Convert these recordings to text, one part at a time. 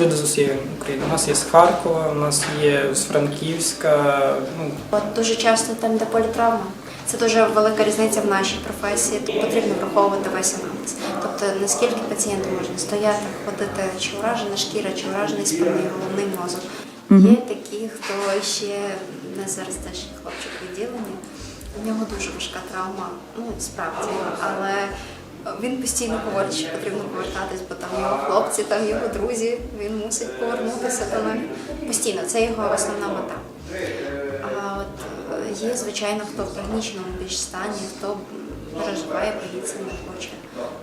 Люди з усієї України. У нас є з Харкова, у нас є з Франківська. Ну, От дуже часто там, де політравма, це дуже велика різниця в нашій професії. Тут потрібно враховувати весь аналіз. Тобто наскільки пацієнту можна стояти, ходити, чи уражена шкіра, чи уражений спинний головний мозок. Є такі, хто ще не зараз теж хлопчик відділення. У нього дуже важка травма, ну справді, але він постійно говорить, що потрібно повертатись, бо там його хлопці, там його друзі, він мусить повернутися до них. Постійно, це його основна мета. А от е, є, звичайно, хто в трагічному більш стані, хто переживає, боїться, не хоче.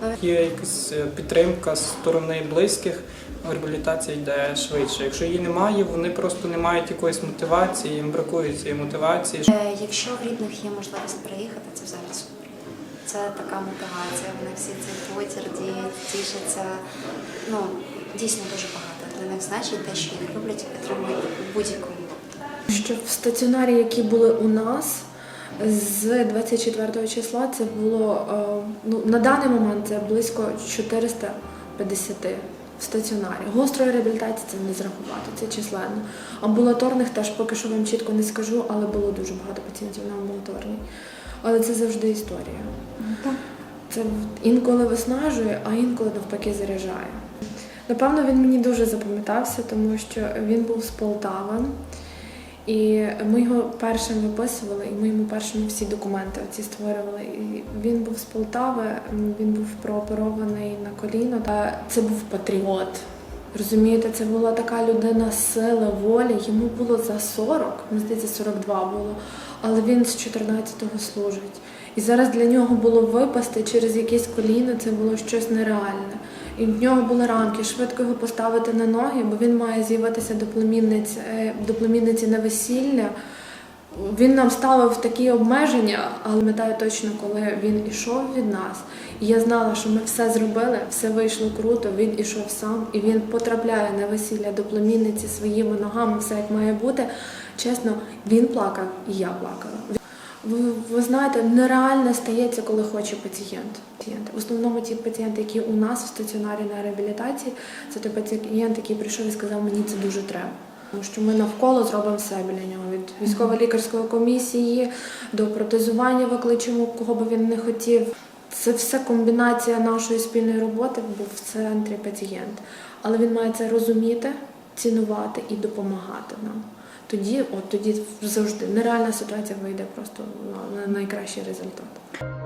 Ну, є якась е, підтримка з сторони близьких, реабілітація йде швидше. Якщо її немає, вони просто не мають якоїсь мотивації, їм бракує цієї мотивації. Е, Якщо в рідних є можливість приїхати, це взагалі супер. Це така мотивація. Вони всі цей потір, діють, тішаться. Ну, дійсно дуже багато для них значить те, що їх люблять і підтримують будь-якому. Що в стаціонарі, які були у нас з 24 числа, це було е, ну, на даний момент це близько 450 в стаціонарі. Гострої реабілітації це не зрахувати, це численно. Амбулаторних теж поки що вам чітко не скажу, але було дуже багато пацієнтів на амбулаторній. Але це завжди історія. Це інколи виснажує, а інколи навпаки заряджає. Напевно, він мені дуже запам'ятався, тому що він був з Полтави. І ми його першим виписували, і ми йому першими всі документи оці створювали. І він був з Полтави, він був прооперований на коліно. Та це був патріот. Розумієте, це була така людина сили, волі. Йому було за 40, мені здається, 42 було, але він з 14-го служить. І зараз для нього було випасти через якесь коліно, це було щось нереальне. І в нього були рамки, швидко його поставити на ноги, бо він має з'явитися до племінниці, е, до племінниці на весілля. Він нам ставив такі обмеження, але пам'ятаю точно, коли він ішов від нас, і я знала, що ми все зробили, все вийшло круто. Він ішов сам, і він потрапляє на весілля до племінниці своїми ногами, все як має бути. Чесно, він плакав, і я плакала. Ви, ви знаєте, нереально стається, коли хоче пацієнт. В основному ті пацієнти, які у нас в стаціонарі на реабілітації, це той пацієнт, який прийшов і сказав, мені це дуже треба. Тому що ми навколо зробимо все біля нього. Від військово-лікарської комісії до протезування викличемо, кого би він не хотів. Це все комбінація нашої спільної роботи, був в центрі пацієнт. Але він має це розуміти, цінувати і допомагати нам. Тоді, от тоді завжди нереальна ситуація вийде просто на найкращий результат.